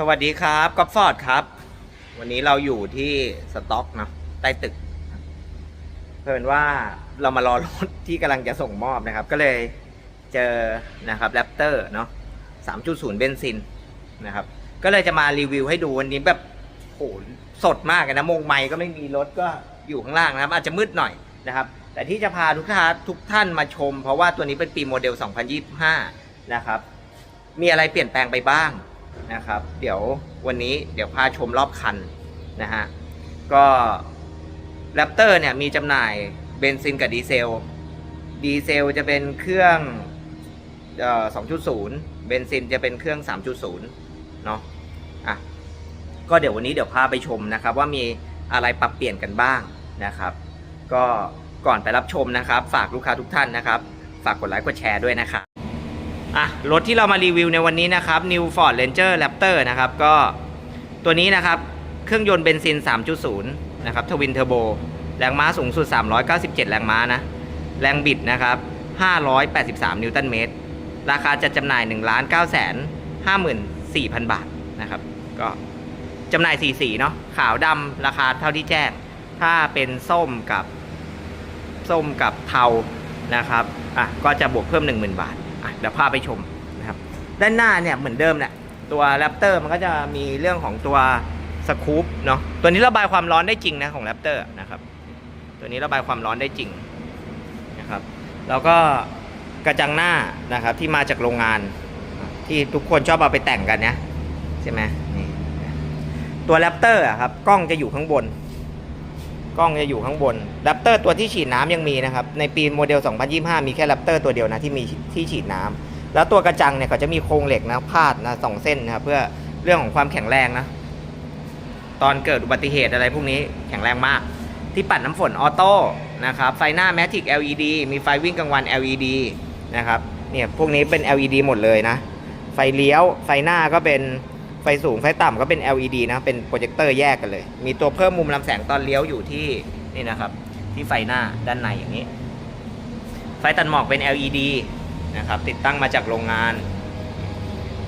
สวัสดีครับก๊อฟฟอร์ดครับ วันนี้เราอยู่ที่สต็อกเนอะใต้ตึกเพิ่อนว่าเรามารอรถที่กำลังจะส่งมอบนะครับ ก็เลยเจอนะครับแรปเตอร์เนาะ3.0 เบนซินนะครับ ก็เลยจะมารีวิวให้ดูวันนี้แบบโหสดมากนะมงไม้ก็ไม่มีรถก็อยู่ข้างล่างนะครับ อาจจะมืดหน่อยนะครับ แต่ที่จะพาทุกท่านทุกท่านมาชม เพราะว่าตัวนี้เป็นปีโมเดล 2025 นะครับ มีอะไรเปลี่ยนแปลงไปบ้าง นะครับ เดี๋ยววันนี้เดี๋ยวพาชมรอบคันนะฮะ ก็แรปเตอร์เนี่ยมีจำหน่ายเบนซินกับดีเซล ดีเซลจะเป็นเครื่องเอ่อ2.0 เบนซินจะเป็นเครื่อง 3.0 เนาะอะ ก็เดี๋ยววันนี้เดี๋ยวพาไปชมนะครับ ว่ามีอะไรปรับเปลี่ยนกันบ้างนะครับ ก็ก่อนไปรับชมนะครับ ฝากลูกค้าทุกท่านนะครับ ฝากกดไลค์กดแชร์ด้วยนะครับ อะรถที่เรามารีวิวในวันนี้นะครับ New Ford Ranger Raptor นะครับ ก็ตัวนี้นะครับเครื่องยนต์เบนซิน 3.0 นะครับทวินเทอร์โบแรงม้าสูงสุด 397 แรงม้านะ แรงบิดนะครับ 583 นิวตันเมตร ราคาจัดจำหน่าย 1 9 5 4 0 0 0 บาทนะครับ ก็จำหน่ายสีสีเนาะขาวดำราคาเท่าที่แจ้ง ถ้าเป็นส้มกับส้มกับเทานะครับ อะ ก็จะบวกเพิ่ม 10,000 บาท อะเดี๋ยวพาไปชมนะครับด้านหน้าเนี่ยเหมือนเดิมแหละตัวแรปเตอร์มันก็จะมีเรื่องของตัวสกู๊ปเนาะตัวนี้ระบายความร้อนได้จริงนะของแรปเตอร์นะครับ ตัวนี้ระบายความร้อนได้จริงนะครับ แล้วก็กระจังหน้านะครับที่มาจากโรงงานที่ทุกคนชอบเอาไปแต่งกันนะใช่ไหมนี่ตัวแรปเตอร์อะครับกล้องจะอยู่ข้างบน กล้องจะอยู่ข้างบนแรปเตอร์ตัวที่ฉีดน้ำยังมีนะครับ ในปีโมเดล 2025 มีแค่แรปเตอร์ตัวเดียวนะที่มีที่ฉีดน้ำแล้วตัวกระจังเนี่ยเขาจะมีโครงเหล็กนะพาดนะสองเส้นนะครับเพื่อเรื่องของความแข็งแรงนะ ตอนเกิดอุบัติเหตุอะไรพวกนี้แข็งแรงมาก ที่ปัดน้ำฝนออโต้นะครับไฟหน้า Matic LED มีไฟวิ่งกลางวัน LED นะครับเนี่ยพวกนี้เป็น LED หมดเลยนะ ไฟเลี้ยวไฟหน้าก็เป็น ฟสูงไฟต่ำก็เป็น LED นะ เป็นโปรเจคเตอร์แยกกันเลย มีตัวเพิ่มมุมลำแสงตอนเลี้ยวอยู่ที่นี่นะครับ ที่ไฟหน้าด้านในอย่างนี้ ไฟตัดหมอกเป็น LED นะครับ ติดตั้งมาจากโรงงาน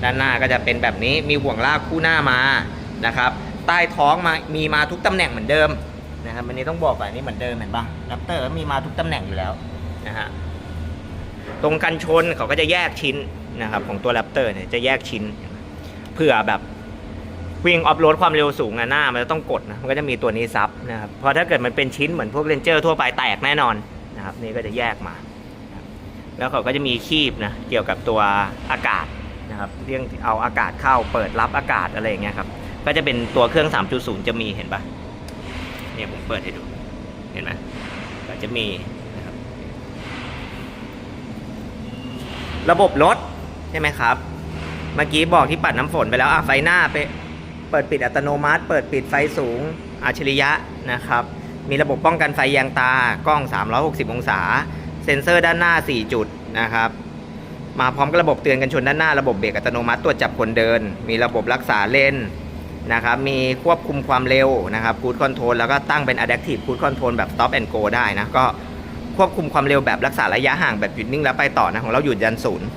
ด้านหน้าก็จะเป็นแบบนี้ มีห่วงลากคู่หน้ามานะครับ ใต้ท้องมา มีมาทุกตำแหน่งเหมือนเดิมนะครับวันนี้ต้องบอกก่อนอันนี้เหมือนเดิมเห็นปะแรปเตอร์มีมาทุกตำแหน่งอยู่แล้วนะฮะ ตรงกันชนเขาก็จะแยกชิ้นนะครับของตัวแรปเตอร์เนี่ยจะแยกชิ้น เพื่อแบบวิ่งออฟโรดความเร็วสูงอะหน้า มันจะต้องกดนะมันก็จะมีตัวนี้ซับนะครับเพราะถ้าเกิดมันเป็นชิ้นเหมือนพวกเรนเจอร์ทั่วไปแตกแน่นอนนะครับนี่ก็จะแยกมา แล้วเขาก็จะมีคีบนะเกี่ยวกับตัวอากาศนะครับเรื่องเอาอากาศเข้าเปิดรับอากาศอะไรอย่างเงี้ยครับก็จะเป็นตัวเครื่อง 3.0 จะมีเห็นปะเนี่ยผมเปิดให้ดูเห็นไหมก็จะมีนะครับ ระบบรถใช่ไหมครับ เมื่อกี้บอกที่ปัดน้ำฝนไปแล้วอะไฟหน้าไปเปิดปิดอัตโนมัติ เปิดปิดไฟสูงอัจฉริยะนะครับ มีระบบป้องกันไฟแยงตากล้อง 360 องศา เซ็นเซอร์ด้านหน้า 4 จุดนะครับ มาพร้อมกับระบบเตือนกันชนด้านหน้าระบบเบรกอัตโนมัติตรวจจับคนเดิน มีระบบรักษาเลนนะครับ มีควบคุมความเร็วนะครับ Cruise Control แล้วก็ตั้งเป็น Adaptive Cruise Control แบบ Stop and Go ได้นะก็ควบคุมความเร็วแบบรักษาระยะห่างแบบหยุดนิ่งแล้วไปต่อนะของเราหยุดยันศูนย์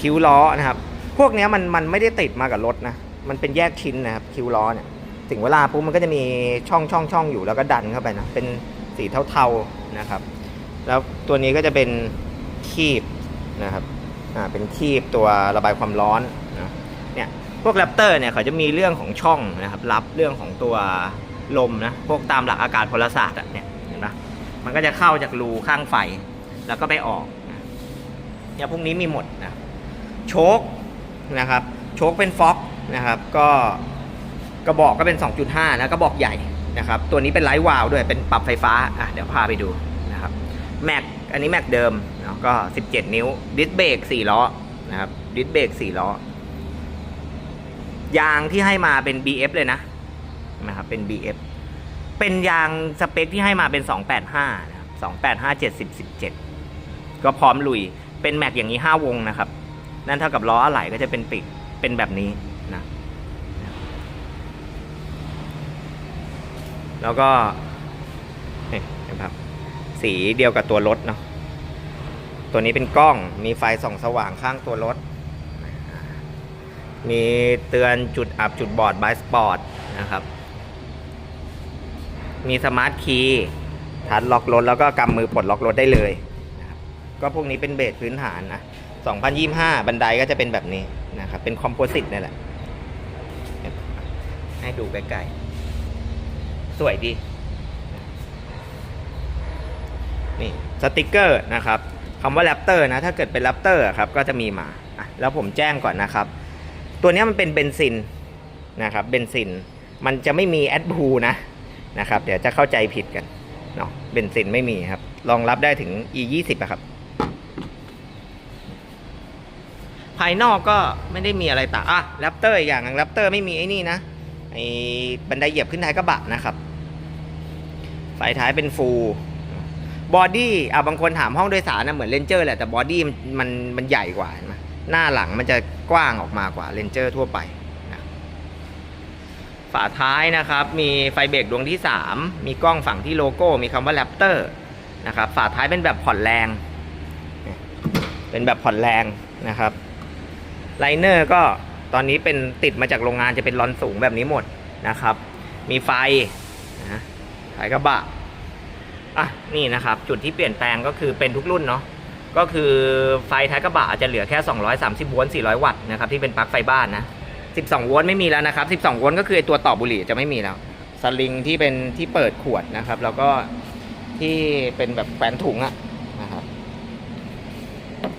คิ้วล้อนะครับ พวกนี้มันมันไม่ได้ติดมากับรถนะ มันเป็นแยกชิ้นนะครับคิ้วล้อเนี่ยถึงเวลาปุ๊บมันก็จะมีช่องช่องช่องอยู่แล้วก็ดันเข้าไปนะเป็นสีเทาๆนะครับ แล้วตัวนี้ก็จะเป็นคีบนะครับอ่าเป็นคีบตัวระบายความร้อนนะเนี่ยพวกแรปเตอร์เนี่ยเขาจะมีเรื่องของช่องนะครับรับเรื่องของตัวลมนะพวกตามหลักอากาศพลศาสตร์อะเนี่ยเห็นปะมันก็จะเข้าจากรูข้างไฟแล้วก็ไปออกเนี่ยพวกนี้มีหมดนะ โชคนะครับโชคเป็นฟ็อกนะครับก็กระบอกก็เป็น 2.5 นะกระบอกใหญ่นะครับตัวนี้เป็นไลท์วาลวด้วยเป็นปรับไฟฟ้าอะเดี๋ยวพาไปดูนะครับแม็กอันนี้แม็กเดิมเนาะก็ 17 นิ้วดิสเบรก4ล้อนะครับดิสเบรก4ล้อยางที่ให้มาเป็น BF เลยนะนะครับเป็น BF เป็นยางสเปคที่ให้มาเป็น 285นะครับ285 70 17 ก็พร้อมลุยเป็นแม็กอย่างนี้ 5 วงนะครับ นั่นเท่ากับล้ออะไหล่ก็จะเป็นปิดเป็นแบบนี้นะแล้วก็นี่นะครับสีเดียวกับตัวรถเนาะตัวนี้เป็นกล้องมีไฟส่องสว่างข้างตัวรถ มีเตือนจุดอับจุดบอดบายสปอร์ตนะครับ มีสมาร์ทคีย์ทัดล็อกรถแล้วก็กำมือปลดล็อกรถได้เลย ก็พวกนี้เป็นเบสพื้นฐานนะ 2025 บันไดก็จะเป็นแบบนี้นะครับ เป็นคอมโพสิตนี่แหละ ให้ดูใกล้ๆ สวยดี นี่สติกเกอร์นะครับคำว่าแรปเตอร์นะ ถ้าเกิดเป็นแรปเตอร์ครับ ก็จะมีมาอะแล้วผมแจ้งก่อนนะครับ ตัวนี้มันเป็นเบนซินนะครับ เบนซิน มันจะไม่มีแอดบูนะนะครับ เดี๋ยวจะเข้าใจผิดกัน เนาะ เบนซินไม่มีครับ รองรับได้ถึง e 2 0อะครับ ภายนอกก็ไม่ได้มีอะไรต่างอะแรปเตอร์อย่างแรปเตอร์ไม่มีไอ้นี่นะไอ้บันไดเหยียบขึ้นท้ายกระบะนะครับไฟท้ายเป็นฟูลบอดี้อะบางคนถามห้องโดยสารนะเหมือนเลนเจอร์แหละแต่บอดี้มันมันใหญ่กว่าเห็นไหมหน้าหลังมันจะกว้างออกมากว่าเลนเจอร์ทั่วไปนะฝาท้ายนะครับ มีไฟเบรกดวงที่ 3 มีกล้องฝั่งที่โลโก้ มีคำว่าแรปเตอร์นะครับฝาท้ายเป็นแบบผ่อนแรง เป็นแบบผ่อนแรงนะครับ ไลเนอร์ก็ตอนนี้เป็นติดมาจากโรงงานจะเป็นรอนสูงแบบนี้หมดนะครับ มีไฟนะท้ายกระบะอะนี่นะครับ จุดที่เปลี่ยนแปลงก็คือเป็นทุกรุ่นเนาะก็คือไฟท้ายกระบะอาจจะเหลือแค่ 230โวลต์400 วัตต์นะครับที่เป็นปลั๊กไฟบ้านนะ 12โวลต์ไม่มีแล้วนะครับ 12โวลต์ก็คือไอตัวต่อบุหรี่จะไม่มีแล้วสลิงที่เป็นที่เปิดขวดนะครับ แล้วก็ที่เป็นแบบแขวนถุงอะนะครับ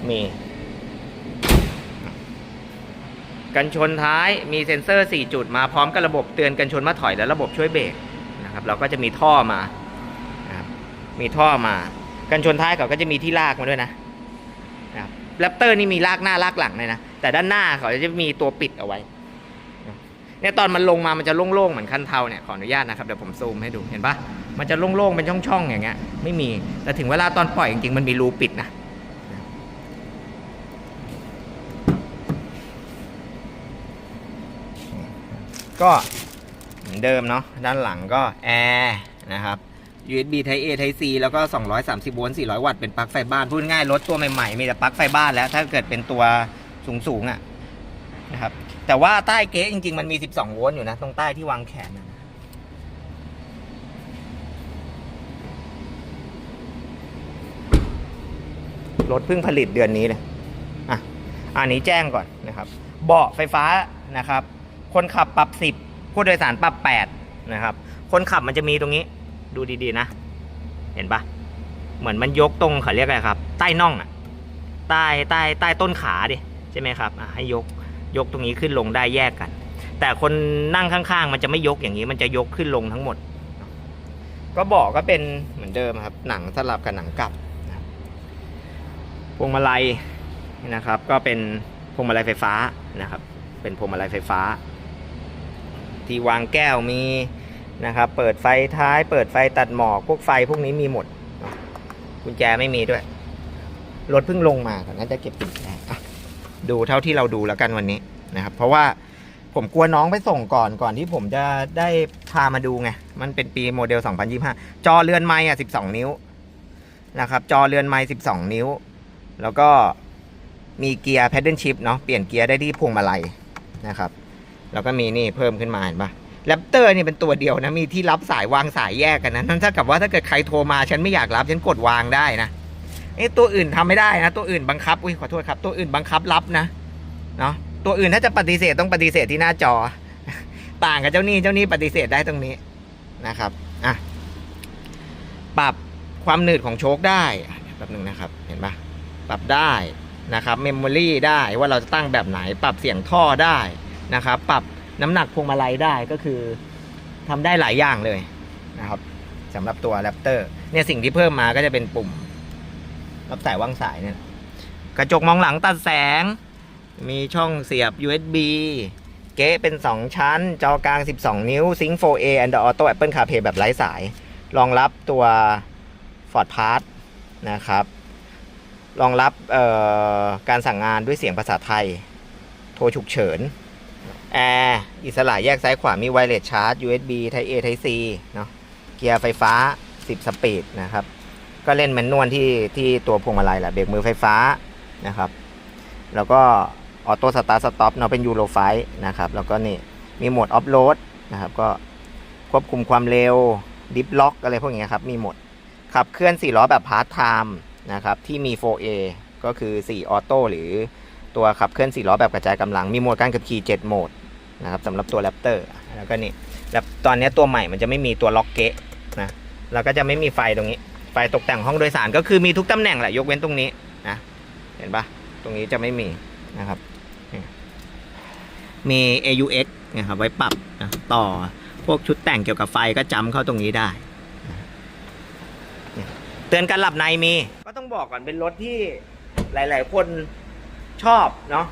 มี กันชนท้ายมีเซ็นเซอร์ 4 จุดมาพร้อมกับระบบเตือนกันชนมาถอยและระบบช่วยเบรกนะครับเราก็จะมีท่อมานะมีท่อมากันชนท้ายเขาก็จะมีที่ลากมาด้วยนะนะครับแรปเตอร์นี่มีลากหน้าลากหลังเลยนะแต่ด้านหน้าเขาจะมีตัวปิดเอาไว้เนี่ยตอนมันลงมามันจะโล่งๆเหมือนคันเทาเนี่ยขออนุญาตนะครับเดี๋ยวผมซูมให้ดูเห็นปะมันจะโล่งๆเป็นช่องๆอย่างเงี้ยไม่มีแต่ถึงเวลาตอนปล่อยจริงๆมันมีรูปิดนะ ก็เหมือนเดิมเนาะด้านหลังก็แอร์นะครับ USB Type A Type C แล้วก็ 230 โวลต์ 400 วัตต์ เป็นปลั๊กไฟบ้าน พูดง่ายรถตัวใหม่ๆ มีแต่ปลั๊กไฟบ้านแล้ว ถ้าเกิดเป็นตัวสูงๆอะ่ะนะครับ แต่ว่าใต้เก๊จริงๆ มันมี 12 โวลต์อยู่นะ ตรงใต้ที่วางแขนนะรถเพิ่งผลิตเดือนนี้เลย อะ อันนี้แจ้งก่อนนะครับ เบาะไฟฟ้านะครับ คนขับปรับ 10 ผู้โดยสารปรับ 8 นะครับ คนขับมันจะมีตรงนี้ ดูดีๆนะ เห็นปะเหมือนมันยกตรงเขาเรียกอะไรครับ ใต้น่องอะใต้ใต้ใต้ต้นขาดิใช่ไหมครับให้ยกยกตรงนี้ขึ้นลงได้แยกกัน แต่คนนั่งข้างๆ มันจะไม่ยกอย่างนี้ มันจะยกขึ้นลงทั้งหมด ก็บอกก็เป็นเหมือนเดิมครับ หนังสลับกับหนังกลับพวงมาลัยนะครับ ก็เป็นพวงมาลัยไฟฟ้านะครับ เป็นพวงมาลัยไฟฟ้า ที่วางแก้วมีนะครับ เปิดไฟท้าย เปิดไฟตัดหมอก พวกไฟพวกนี้มีหมด กุญแจไม่มีด้วย รถเพิ่งลงมาก่อนน่าจะเก็บกุญแจอะดูเท่าที่เราดูแล้วกันวันนี้นะครับ เพราะว่าผมกลัวน้องไปส่งก่อนก่อนที่ผมจะได้พามาดูไง มันเป็นปีโมเดล 2025 จอเรือนไม้อะ 12 นิ้วนะครับ จอเรือนไม้ 12 นิ้ว แล้วก็มีเกียร์ paddle shift เนาะ เปลี่ยนเกียร์ได้ที่พวงมาลัยนะครับ แล้วก็มีนี่เพิ่มขึ้นมาเห็นปะแรปเตอร์นี่เป็นตัวเดียวนะมีที่รับสายวางสายแยกกันนะนั่นถ้ากับว่าถ้าเกิดใครโทรมาฉันไม่อยากรับฉันกดวางได้นะเอ้ตัวอื่นทำไม่ได้นะ ตัวอื่นบังคับอุ้ยขอโทษครับ ตัวอื่นบังคับรับนะเนาะตัวอื่นถ้าจะปฏิเสธต้องปฏิเสธที่หน้าจอ ต่างกับเจ้านี้เจ้านี้ปฏิเสธได้ตรงนี้นะครับอะปรับความหนืดของโชคได้แป๊บนึงนะครับ เห็นปะปรับได้นะครับเมมโมรี่ได้ว่าเราจะตั้งแบบไหนปรับเสียงท่อได้ นะครับ ปรับน้ำหนักพวงมาลัยได้ก็คือทำได้หลายอย่างเลยนะครับสำหรับตัวแรปเตอร์เนี่ยสิ่งที่เพิ่มมาก็จะเป็นปุ่ม รับสายว่างสายเนี่ยกระจกมองหลังตัดแสง มีช่องเสียบ USB เก๊เป็น 2 ชั้น จอกลาง 12 นิ้ว Sync 4A Android Auto Apple CarPlay แบบไร้สาย รองรับตัว Ford Pass นะครับ รองรับการสั่งงานด้วยเสียงภาษาไทย โทรฉุกเฉิน แอร์อิสระแยกซ้ายขวามีไวเลสชาร์จ USB Type A Type C เนาะเกียร์ไฟฟ้า 10 สปีดนะครับ ก็เล่นแมนนวลที่ที่ตัวพวงมาลัยแหละเบรกมือไฟฟ้านะครับ แล้วก็ออโต้สตาร์ทสต็อปเนาะเป็นยูโรไฟนะครับ แล้วก็นี่มีโหมดออฟโรดนะครับก็ควบคุมความเร็วดิฟล็อกอะไรพวกนี้ครับ มีหมด ขับเคลื่อน 4 ล้อแบบพาร์ทไทม์นะครับ ที่มี 4A ก็คือ 4 ออโต้หรือตัวขับเคลื่อน 4 ล้อแบบกระจายกำลัง มีโหมดการขับขี่ 7 โหมด นะครับสำหรับตัวแรปเตอร์แล้วก็นี่แล้วตอนนี้ตัวใหม่มันจะไม่มีตัวล็อกเกะนะแล้วก็จะไม่มีไฟตรงนี้ ไฟตกแต่งห้องโดยสารก็คือมีทุกตำแหน่งแหละยกเว้นตรงนี้นะเห็นปะตรงนี้จะไม่มีนะครับมี AUX นะครับไว้ปรับนะต่อพวกชุดแต่งเกี่ยวกับไฟก็จำเข้าตรงนี้ได้ เตือนการหลับในมี ก็ต้องบอกก่อนเป็นรถที่หลาย ๆ คนชอบเนาะ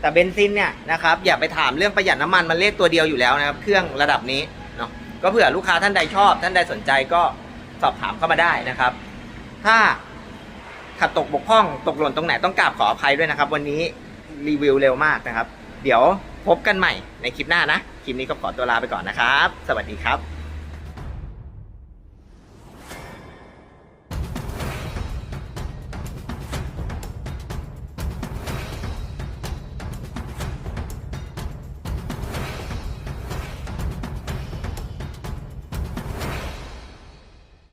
แต่เบนซินเนี่ยนะครับอย่าไปถามเรื่องประหยัดน้ำมันมันเลขตัวเดียวอยู่แล้วนะครับ เครื่องระดับนี้เนาะก็เผื่อลูกค้าท่านใดชอบ ท่านใดสนใจก็สอบถามเข้ามาได้นะครับ ถ้าขัดตกบกพร่องตกหล่นตรงไหนต้องกราบขออภัยด้วยนะครับ วันนี้รีวิวเร็วมากนะครับ เดี๋ยวพบกันใหม่ในคลิปหน้านะ คลิปนี้ก็ขอตัวลาไปก่อนนะครับ สวัสดีครับ